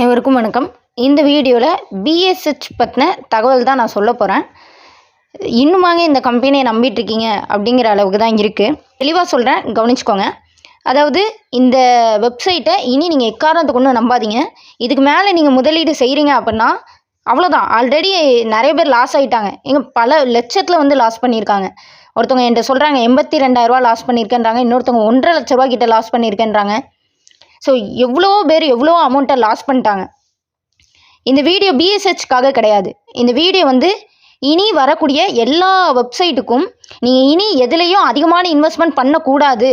அனைவருக்கும் வணக்கம். இந்த வீடியோவில் பிஎஸ்ஹெச் பற்றின தகவல் தான் நான் சொல்ல போகிறேன் இன்னுமாங்க இந்த கம்பெனியை நம்பிட்டுருக்கீங்க அப்படிங்கிற அளவுக்கு தான் இருக்குது தெளிவாக சொல்கிறேன் கவனிச்சுக்கோங்க. அதாவது இந்த வெப்சைட்டை இனி நீங்கள் எக்காரணத்தை கொண்டு நம்பாதீங்க. இதுக்கு மேலே நீங்கள் முதலீடு செய்கிறீங்க அப்படின்னா அவ்வளோதான் ஆல்ரெடி நிறைய பேர் லாஸ் ஆகிட்டாங்க எங்கள் பல லட்சத்தில் வந்து லாஸ் பண்ணியிருக்காங்க. ஒருத்தவங்க என்கிட்ட சொல்கிறாங்க எண்பத்தி ரெண்டாயிரரூவா லாஸ் பண்ணியிருக்கேன்றாங்க. இன்னொருத்தவங்க ஒன்றரை லட்ச ரூபா கிட்ட லாஸ் பண்ணியிருக்கேன்றாங்க. ஸோ எவ்வளோ பேர் எவ்வளோ அமௌண்ட்டை லாஸ் பண்ணிட்டாங்க. இந்த வீடியோ பிஎஸ்ஹெச்க்காக கிடையாது. இந்த வீடியோ வந்து இனி வரக்கூடிய எல்லா வெப்சைட்டுக்கும் நீங்கள் இனி எதுலேயும் அதிகமான இன்வெஸ்ட்மெண்ட் பண்ணக்கூடாது.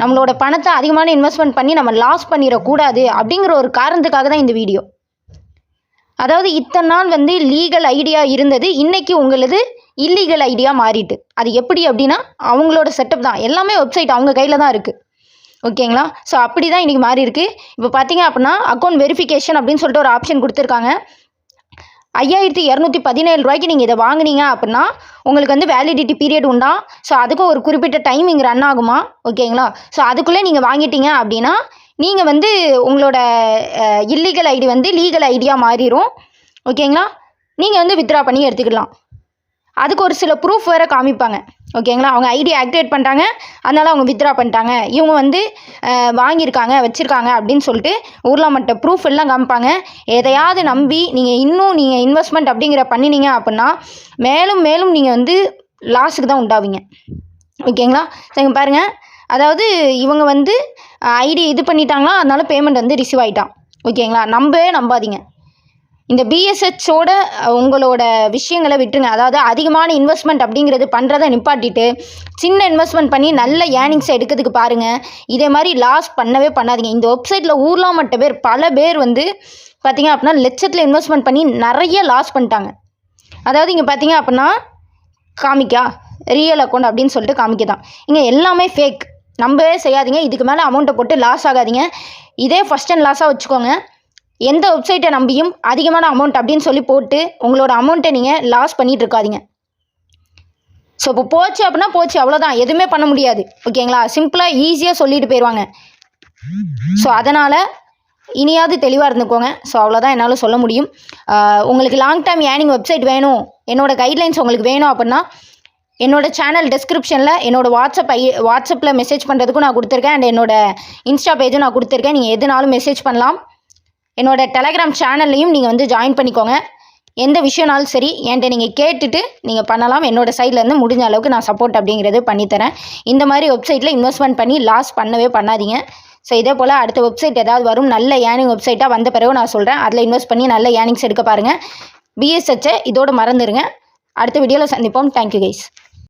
நம்மளோட பணத்தை அதிகமான இன்வெஸ்ட்மெண்ட் பண்ணி நம்ம லாஸ் பண்ணிடக்கூடாது அப்படிங்கிற ஒரு காரணத்துக்காக தான் இந்த வீடியோ அதாவது இத்தனை நாள் வந்து லீகல் ஐடியா இருந்தது. இன்றைக்கி உங்களது இல்லீகல் ஐடியா மாறிட்டு. அது எப்படி அப்படின்னா அவங்களோட செட்டப் தான். எல்லாமே வெப்சைட் அவங்க கையில் தான் இருக்குது ஓகேங்களா? ஸோ அப்படி தான் இன்றைக்கி மாறி இருக்குது இப்போ பார்த்தீங்க அப்படின்னா அக்கௌண்ட் வெரிஃபிகேஷன் அப்படின்னு சொல்லிட்டு ஒரு ஆப்ஷன் கொடுத்துருக்காங்க. ஐயாயிரத்தி இரநூத்தி பதினேழு ரூபாய்க்கு நீங்கள் இதை வாங்குனீங்க அப்படின்னா உங்களுக்கு வந்து வேலிடிட்டி பீரியட் உண்டா? ஸோ அதுக்கும் ஒரு குறிப்பிட்ட டைம் இங்கே ரன் ஆகுமா? ஓகேங்களா? ஸோ அதுக்குள்ளே நீங்கள் வாங்கிட்டீங்க அப்படின்னா நீங்கள் வந்து உங்களோட இல்லீகல் ஐடி வந்து லீகல் ஐடியாக மாறிடும் ஓகேங்களா? நீங்கள் வந்து வித்ட்ரா பண்ணி எடுத்துக்கலாம். அதுக்கு ஒரு சில ப்ரூஃப் வேறு காமிப்பாங்க. ஓகேங்களா? அவங்க ஐடி ஆக்டிவேட் பண்ணிட்டாங்க. அதனால் அவங்க வித்ட்ரா பண்ணிட்டாங்க. இவங்க வந்து வாங்கியிருக்காங்க வச்சுருக்காங்க அப்படின்னு சொல்லிட்டு ஊர்லாமட்ட ப்ரூஃப் எல்லாம் காமிப்பாங்க. எதையாவது நம்பி நீங்கள் இன்னும் நீங்கள் இன்வெஸ்ட்மெண்ட் அப்படிங்கிற பண்ணினீங்க அப்படின்னா மேலும் மேலும் நீங்கள் வந்து லாஸுக்கு தான் உண்டாவீங்க. ஓகேங்களா? சரிங்க பாருங்கள் அதாவது இவங்க வந்து ஐடி இது பண்ணிட்டாங்களா? அதனால பேமெண்ட் வந்து ரிசீவ் ஆகிட்டான் ஓகேங்களா? நம்பவே நம்பாதீங்க. இந்த பிஎஸ்ஹெச்சோட உங்களோட விஷயங்களை விட்டுருங்க. அதாவது அதிகமான இன்வெஸ்ட்மெண்ட் அப்படிங்கிறது பண்ணுறதை நிப்பாட்டிட்டு சின்ன இன்வெஸ்ட்மெண்ட் பண்ணி நல்ல ஏர்னிங்ஸ் எடுக்கிறதுக்கு பாருங்கள் இதே மாதிரி லாஸ் பண்ணவே பண்ணாதீங்க. இந்த வெப்சைட்டில் ஊரில் மட்ட பேர் பல பேர் வந்து பார்த்தீங்க அப்படின்னா லட்சத்தில் இன்வெஸ்ட்மெண்ட் பண்ணி நிறைய லாஸ் பண்ணிட்டாங்க. அதாவது இங்கே பார்த்தீங்க அப்படின்னா காமிக்கா ரியல் அக்கௌண்ட் அப்படின்னு சொல்லிட்டு காமிக்க தான். இங்கே எல்லாமே ஃபேக் நம்பவே செய்யாதீங்க. இதுக்கு மேலே அமௌண்ட்டை போட்டு லாஸ் ஆகாதீங்க. இதே ஃபஸ்ட் அண்ட் லாஸாக வச்சுக்கோங்க. எந்த வெப்சைட்டை நம்பியும் அதிகமான அமௌண்ட் அப்படின்னு சொல்லி போட்டு உங்களோட அமௌண்ட்டை நீங்கள் லாஸ் பண்ணிகிட்டு இருக்காதிங்க ஸோ இப்போ போச்சு அப்படின்னா போச்சு அவ்வளோதான் எதுவுமே பண்ண முடியாது. ஓகேங்களா சிம்பிளாக ஈஸியாக சொல்லிட்டு போயிடுவாங்க ஸோ அதனால் இனியாவது தெளிவாக இருந்துக்கோங்க. ஸோ அவ்வளோதான் என்னால் சொல்ல முடியும். உங்களுக்கு லாங் டைம் ஏர்னிங் வெப்சைட் வேணும். என்னோடய கைட்லைன்ஸ் உங்களுக்கு வேணும் அப்படின்னா என்னோட சேனல் டெஸ்கிரிப்ஷனில் என்னோட வாட்ஸ்அப் ஐ வாட்ஸ்அப்பில் மெசேஜ் பண்ணுறதுக்கும் நான் கொடுத்துருக்கேன். அண்ட் என்னோட இன்ஸ்டா பேஜும் நான் கொடுத்துருக்கேன். நீங்கள் எதுனாலும் மெசேஜ் பண்ணலாம். என்னோட டெலகிராம் சேனல்லையும் நீங்கள் வந்து ஜாயின் பண்ணிக்கோங்க. எந்த விஷயம்னாலும் சரி என்கிட்ட நீங்கள் கேட்டுட்டு நீங்கள் பண்ணலாம். என்னோட சைட்லேருந்து முடிஞ்ச அளவுக்கு நான் சப்போர்ட் அப்படிங்கிறது பண்ணித்தரேன் இந்த மாதிரி வெப்சைட்டில் இன்வெஸ்ட்மெண்ட் பண்ணி லாஸ் பண்ணவே பண்ணாதீங்க. ஸோ இதே போல் அடுத்த வெப்சைட் ஏதாவது வரும் நல்ல ஏர்னிங் வெப்சைட்டாக வந்த பிறகு நான் சொல்கிறேன் அதில் இன்வெஸ்ட் பண்ணி நல்ல ஏர்னிங்ஸ் எடுக்க பாருங்கள் பிஎஸ்ஹெச்சை இதோடு மறந்துடுங்க அடுத்த வீடியோவில் சந்திப்போம். Thank you guys